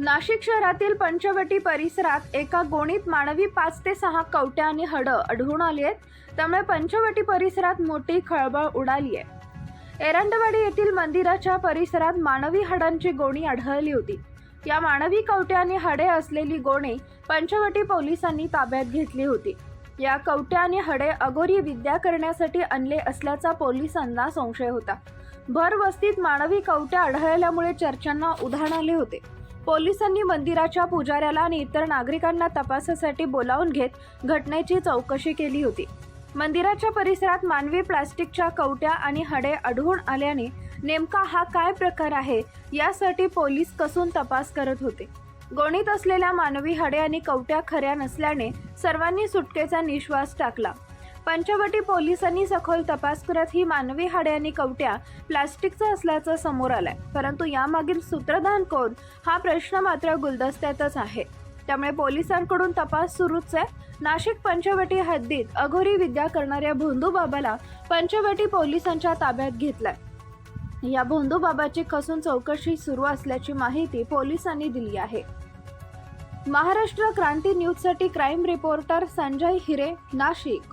नाशिक शहरातील पंचवटी परिसरात एका गोणीत मानवी पाच ते सहा कवट्या आणि हडं आढळून आली आहेत. त्यामुळे पंचवटी परिसरात मोठी खळबळ उडाली आहे. एरंडवाडी येथील मंदिराच्या परिसरात मानवी हडांची गोणी आढळली होती. या मानवी कवट्या आणि हडे असलेली गोणी पंचवटी पोलिसांनी ताब्यात घेतली होती. या कवट्या आणि हडे अगोरी विद्या करण्यासाठी आणले असल्याचा पोलिसांना संशय होता. भर वस्तीत मानवी कवट्या आढळल्यामुळे चर्चांना उधाण आले होते. पोलिसांनी मंदिराच्या पुजाऱ्याला आणि इतर नागरिकांना तपासासाठी बोलावून घेत घटनेची चौकशी केली होती. मंदिराच्या परिसरात मानवी प्लास्टिकच्या कवट्या आणि हडे आढळून आल्याने नेमका हा काय प्रकार आहे यासाठी पोलीस कसून तपास करत होते. गोणीत असलेल्या मानवी हडे आणि कवट्या खऱ्या नसल्याने सर्वांनी सुटकेचा निश्वास टाकला. पंचवटी पोलिसांनी सखोल तपास करत ही मानवी हाडे आणि कवट्या प्लास्टिकचं असल्याचं समोर आलंय. परंतु यामागील सूत्रधान कोण? हा प्रश्न मात्र गुलदस्त्यातच आहे. त्यामुळे पोलिसांकडून तपास सुरूच आहे. नाशिक पंचवटी हद्दीत अघोरी विद्या करणाऱ्या भोंदू बाबाला पंचवटी पोलिसांच्या ताब्यात घेतलाय. या भोंदू बाबाची कसून चौकशी सुरू असल्याची माहिती पोलिसांनी दिली आहे. महाराष्ट्र क्रांती न्यूजसाठी क्राईम रिपोर्टर संजय हिरे नाशिक.